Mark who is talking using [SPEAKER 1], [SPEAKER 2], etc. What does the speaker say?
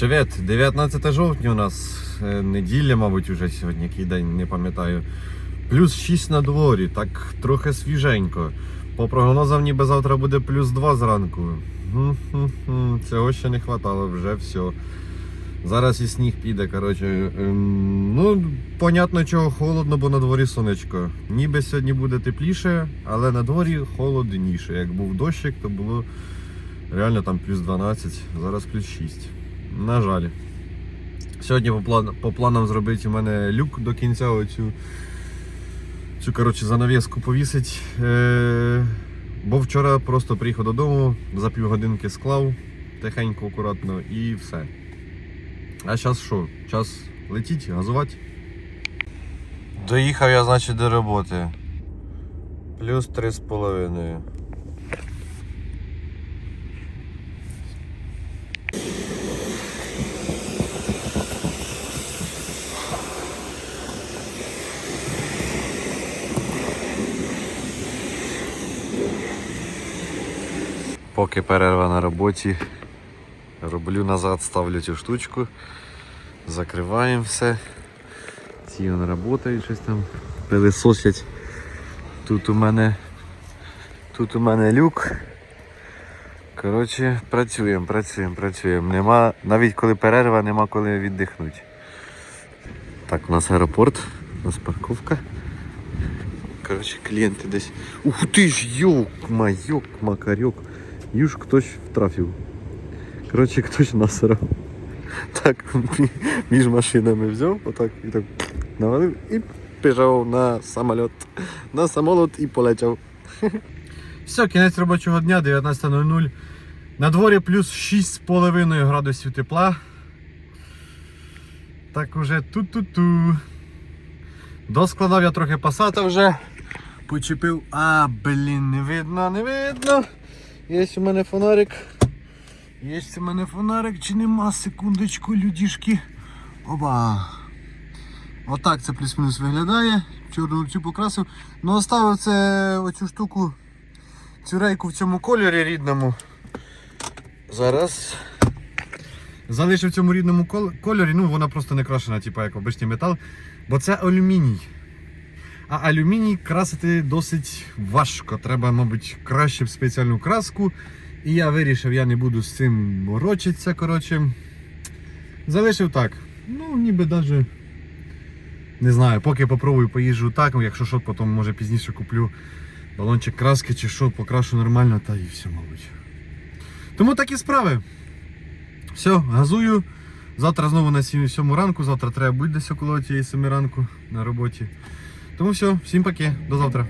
[SPEAKER 1] Привіт, 19 жовтня у нас е, неділя, мабуть, уже сьогодні який день, не пам'ятаю. Плюс 6 на дворі, так трохи свіженько. По прогнозам ніби завтра буде плюс 2 зранку. Цього ще не вистачало, вже все. Зараз і сніг піде, коротше. Ем, Ну, понятно, чого холодно, бо на дворі сонечко. Ніби сьогодні буде тепліше, але на дворі холодніше. Як був дощик, то було реально там плюс 12, зараз плюс 6. На жаль. Сьогодні по, план, по планам зробити у мене люк до кінця оцю, цю коротше, занавіску повісить. Е, бо вчора просто приїхав додому, за півгодинки склав тихенько, акуратно і все. А зараз що? Час летіть, газувати. Доїхав я, значить, до роботи. Плюс 3,5. Поки перерва на роботі, роблю назад, ставлю цю штучку, закриваємо все. Ці вони працюють, щось там пилисосять. Тут у мене тут у мене люк. Коротше, працюємо, працюємо, працюємо. Нема, навіть коли перерва, нема коли віддихнути. Так, у нас аеропорт, у нас парковка. Коротше, клієнти десь. Ух ти ж, йок, майок, макарьок. Юж хтось втрафив. Коротше, хтось насрав. Так, мі- між машинами взяв, отак і так навалив і пішов на самоліт. На самоліт і полетів. Все, кінець робочого дня, 19.00. На дворі плюс 6,5 градусів тепла. Так уже ту-ту-ту. Доскладав я трохи пасата вже. Почепив. А, блін, не видно, не видно. Є у мене фонарик. Є у мене фонарик, чи нема секундочку, людішки. Оба. Отак це плюс-мінус виглядає. Чорну цю покрасив. Ну оставив це оцю штуку, цю рейку в цьому кольорі рідному. Зараз. Залишив в цьому рідному кольорі, ну вона просто не крашена, типу як обичний метал, бо це алюміній. А алюміній красити досить важко. Треба, мабуть, краще спеціальну краску. І я вирішив, я не буду з цим морочитися, коротше. Залишив так. Ну, ніби навіть. Не знаю, поки попробую поїжджу так, ну, якщо що, потім може пізніше куплю балончик краски чи що, покрашу нормально, та і все, мабуть. Тому такі справи. Все, газую. Завтра знову на 7 ранку, завтра треба бути десь около тієї 7 ранку на роботі. Тому все, всім поки, до завтра.